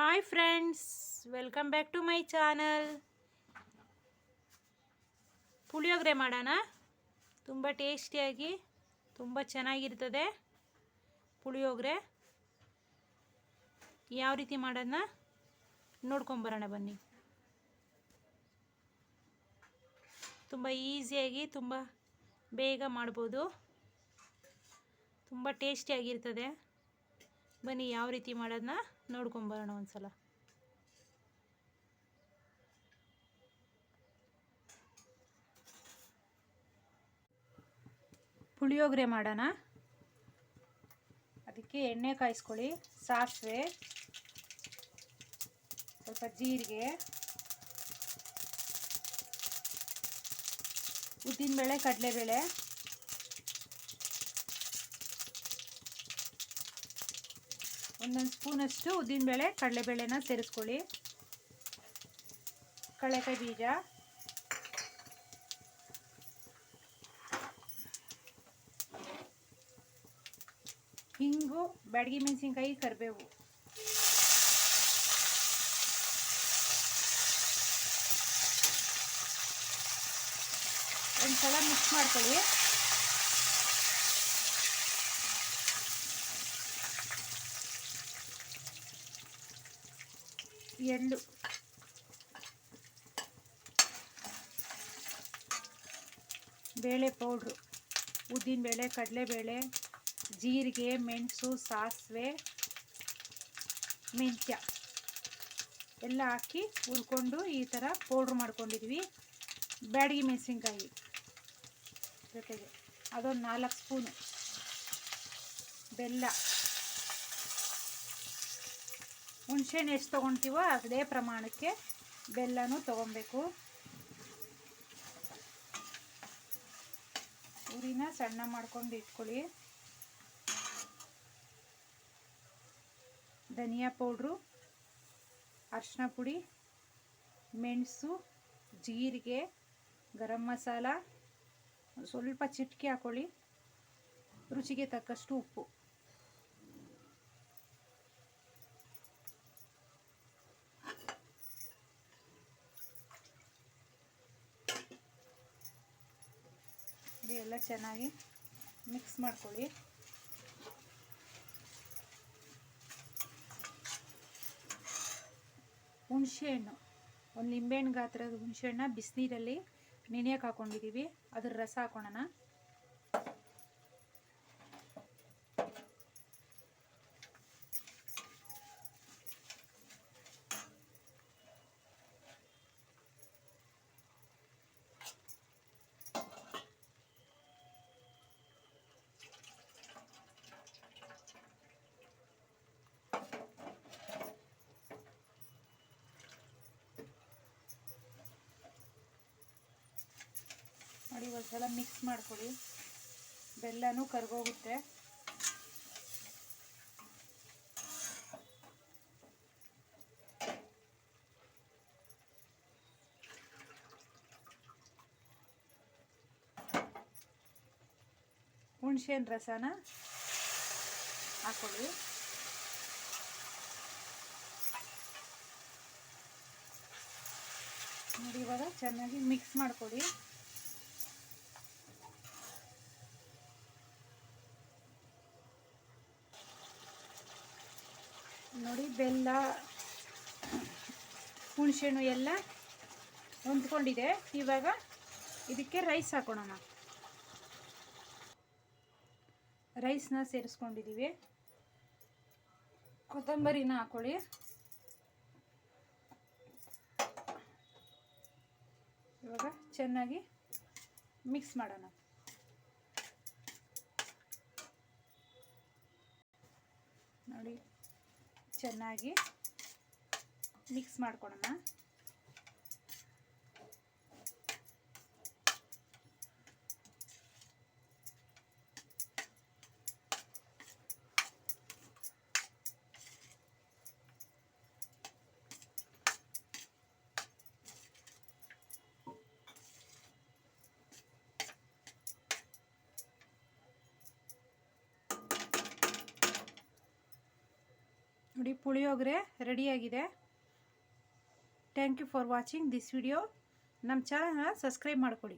Hi friends welcome back to my channel puliyogare ಮಾಡೋಣ? ತುಂಬ ಟೇಸ್ಟಿಯಾಗಿ, ತುಂಬ ಚೆನ್ನಾಗಿರ್ತದೆ ಪುಳಿಯೋಗರೆ. ಯಾವ ರೀತಿ ಮಾಡೋದನ್ನ ನೋಡ್ಕೊಂಬರೋಣ ಬನ್ನಿ. ತುಂಬ ಈಸಿಯಾಗಿ, ತುಂಬ ಬೇಗ ಮಾಡ್ಬೋದು. ತುಂಬ ಟೇಸ್ಟಿಯಾಗಿರ್ತದೆ. ಬನ್ನಿ, ಯಾವ ರೀತಿ ಮಾಡೋದನ್ನ ನೋಡ್ಕೊಂಬರೋಣ ಒಂದ್ಸಲ. ಪುಳಿಯೋಗರೆ ಮಾಡೋಣ. ಅದಕ್ಕೆ ಎಣ್ಣೆ ಕಾಯಿಸ್ಕೊಳ್ಳಿ, ಸಾಸಿವೆ, ಸ್ವಲ್ಪ ಜೀರಿಗೆ. ಉದ್ದಿನಬೇಳೆ, ಕಡಲೆಬೇಳೆ. ಒಂದೊಂದು ಸ್ಪೂನಷ್ಟು ಉದ್ದಿನಬೇಳೆ ಕಡಲೆಬೇಳೆನ ಸೇರಿಸ್ಕೊಳ್ಳಿ. ಕಡಲೆಕಾಯಿ ಬೀಜ. ಹಿಂಗು ಬ್ಯಾಡಗಿ ಮೆಣಸಿನ್ಕಾಯಿ ಕರಿಬೇವು. ಒಂದ್ಸಲ ಮಿಕ್ಸ್ ಮಾಡ್ಕೊಳ್ಳಿ. ಎಳ್ಳು ಬೇಳೆ ಪೌಡ್ರು ಕಡಲೆ ಕಡಲೆಬೇಳೆ ಜೀರಿಗೆ, ಮೆಣಸು, ಸಾಸಿವೆ, ಮೆಂತ್ಯ. ಎಲ್ಲ ಹಾಕಿ ಹುರ್ಕೊಂಡು ಈ ಥರ ಪೌಡ್ರ್ ಮಾಡ್ಕೊಂಡಿದ್ವಿ. ಬ್ಯಾಡಗಿ ಮೆಣಸಿನ್ಕಾಯಿ ಜೊತೆಗೆ. ಅದೊಂದು ನಾಲ್ಕು ಸ್ಪೂನು. ಬೆಲ್ಲ. ಹುಣ್ಸೆಹಣ್ಣು ಎಷ್ಟು ತೊಗೊತೀವೋ ಅದೇ ಪ್ರಮಾಣಕ್ಕೆ ಬೆಲ್ಲನೂ ತೊಗೊಬೇಕು ಉರಿನ ಸಣ್ಣ ಮಾಡ್ಕೊಂಡು ಇಟ್ಕೊಳ್ಳಿ. ಧನಿಯಾ ಪೌಡ್ರು ಅರಿಶಿನ ಪುಡಿ, ಮೆಣಸು, ಜೀರಿಗೆ, ಗರಂ ಮಸಾಲ, ಸ್ವಲ್ಪ ಚಿಟಕಿ ಹಾಕೊಳ್ಳಿ. ರುಚಿಗೆ ತಕ್ಕಷ್ಟು ಉಪ್ಪು. ಎಲ್ಲ ಚೆನ್ನಾಗಿ ಮಿಕ್ಸ್ ಮಾಡ್ಕೊಳ್ಳಿ. ಹುಣಸೆಹಣ್ಣು ಒಂದು ನಿಂಬೆಹಣ್ಣು ಗಾತ್ರದ ಹುಣಸೆಹಣ್ಣ ಬಿಸಿನೀರಲ್ಲಿ ನೆನೆಯೋಕೆ ಹಾಕೊಂಡಿದ್ದೀವಿ ಅದ್ರ ರಸ ಹಾಕೋಣ ಒಂದ್ಸಲ ಮಿಕ್ಸ್ ಮಾಡ್ಕೊಳ್ಳಿ. ಬೆಲ್ಲನೂ ಕರ್ಗೋಗುತ್ತೆ. ಹುಣ್ಸೇನ್ ರಸನ ಹಾಕೊಳ್ಳಿ. ನೋಡಿ ಇವಾಗ ಚೆನ್ನಾಗಿ ಮಿಕ್ಸ್ ಮಾಡ್ಕೊಳ್ಳಿ. ನೋಡಿ, ಬೆಲ್ಲ, ಹುಣಸೆಹಣ್ಣು ಎಲ್ಲ ಹೊಂದ್ಕೊಂಡಿದೆ. ಇವಾಗ ಇದಕ್ಕೆ ರೈಸ್ ಹಾಕೋಣ ರೈಸ್ನ ಸೇರಿಸ್ಕೊಂಡಿದ್ದೀವಿ ಕೊತ್ತಂಬರಿನ ಹಾಕೊಳ್ಳಿ. ಇವಾಗ ಚೆನ್ನಾಗಿ ಮಿಕ್ಸ್ ಮಾಡೋಣ ನೋಡಿ ಚೆನ್ನಾಗಿ ಮಿಕ್ಸ್ ಮಾಡ್ಕೊಳೋಣ ನೋಡಿ ಪುಳಿಯೋಗರೆ ರೆಡಿಯಾಗಿದೆ thank you for watching this video ನಮ್ಮ ಚಾನಲ್ನ ಸಬ್ಸ್ಕ್ರೈಬ್ ಮಾಡಿಕೊಡಿ.